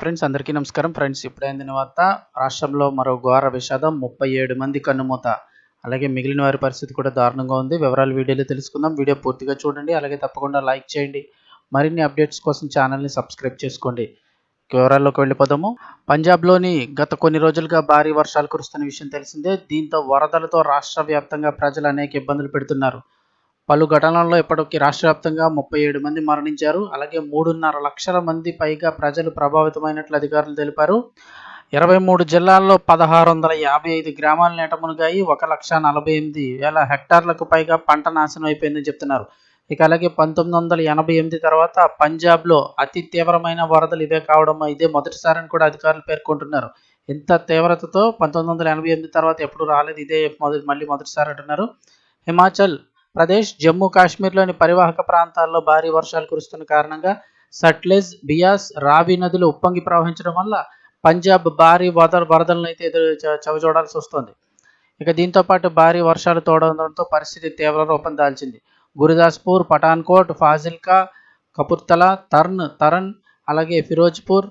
Friends అందరికీ నమస్కారం. Friends ఇప్పుడైంది వార్త రాష్ట్రంలో మరో ఘోర విషాదం ముప్పై ఏడు మంది కన్నుమూత. అలాగే మిగిలిన వారి పరిస్థితి కూడా దారుణంగా ఉంది. వివరాలు వీడియోలో తెలుసుకుందాం. వీడియో పూర్తిగా చూడండి. అలాగే తప్పకుండా లైక్ చేయండి. మరిన్ని అప్డేట్స్ కోసం ఛానల్ని సబ్స్క్రైబ్ చేసుకోండి. వివరాల్లోకి వెళ్ళిపోదాము. పంజాబ్లోని గత కొన్ని రోజులుగా భారీ వర్షాలు కురుస్తున్న విషయం తెలిసిందే. దీంతో వరదలతో రాష్ట్ర వ్యాప్తంగా ప్రజలు అనేక ఇబ్బందులు పెడుతున్నారు. పలు ఘటనల్లో ఇప్పటికీ రాష్ట్ర వ్యాప్తంగా ముప్పై ఏడు మంది మరణించారు. అలాగే మూడున్నర లక్షల మంది పైగా ప్రజలు ప్రభావితమైనట్లు అధికారులు తెలిపారు. ఇరవై మూడు జిల్లాల్లో పదహారు వందల యాభై ఐదు గ్రామాలు నేటమునిగాయి ఒక లక్ష నలభై ఎనిమిది వేల హెక్టార్లకు పైగా పంట నాశనం అయిపోయిందని చెప్తున్నారు. ఇక అలాగే పంతొమ్మిది వందల ఎనభై ఎనిమిది తర్వాత పంజాబ్లో అతి తీవ్రమైన వరదలు ఇవే కావడం ఇదే మొదటిసారని కూడా అధికారులు పేర్కొంటున్నారు. ఇంత తీవ్రతతో పంతొమ్మిది వందల ఎనభై ఎనిమిది తర్వాత ఎప్పుడు రాలేదు. ఇదే మొదటి మళ్ళీ మొదటిసారి అంటున్నారు. హిమాచల్ ప్రదేశ్ జమ్మూ కాశ్మీర్లోని పరివాహక ప్రాంతాల్లో భారీ వర్షాలు కురుస్తున్న కారణంగా సట్లెజ్ బియాస్ రావి నదులు ఉప్పొంగి ప్రవహించడం వల్ల పంజాబ్ భారీ వద వరదలను అయితే ఎదురు చ- చవిచూడాల్సి వస్తుంది. ఇక దీంతో పాటు భారీ వర్షాలు తోడడంతో పరిస్థితి తీవ్ర రూపం దాల్చింది. గురుదాస్పూర్ పఠాన్కోట్ ఫాజిల్కా కపుర్తలా తర్న్ తరణ్ అలాగే ఫిరోజ్పూర్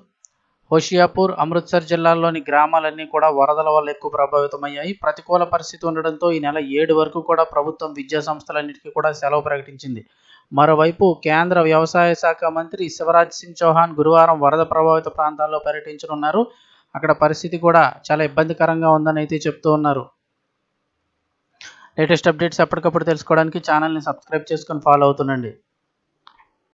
హోషియాపూర్ అమృత్సర్ జిల్లాల్లోని గ్రామాలన్నీ కూడా వరదల వల్ల ఎక్కువ ప్రభావితమయ్యాయి. ప్రతికూల పరిస్థితి ఉండడంతో ఈ నెల ఏడు వరకు కూడా ప్రభుత్వం విద్యా సంస్థలన్నిటికీ కూడా సెలవు ప్రకటించింది. మరోవైపు కేంద్ర వ్యవసాయ శాఖ మంత్రి శివరాజ్ సింగ్ చౌహాన్ గురువారం వరద ప్రభావిత ప్రాంతాల్లో పర్యటించనున్నారు. అక్కడ పరిస్థితి కూడా చాలా ఇబ్బందికరంగా ఉందని అయితే చెప్తూ ఉన్నారు. లేటెస్ట్ అప్డేట్స్ ఎప్పటికప్పుడు తెలుసుకోవడానికి ఛానల్ని సబ్స్క్రైబ్ చేసుకొని ఫాలో అవుతుండండి.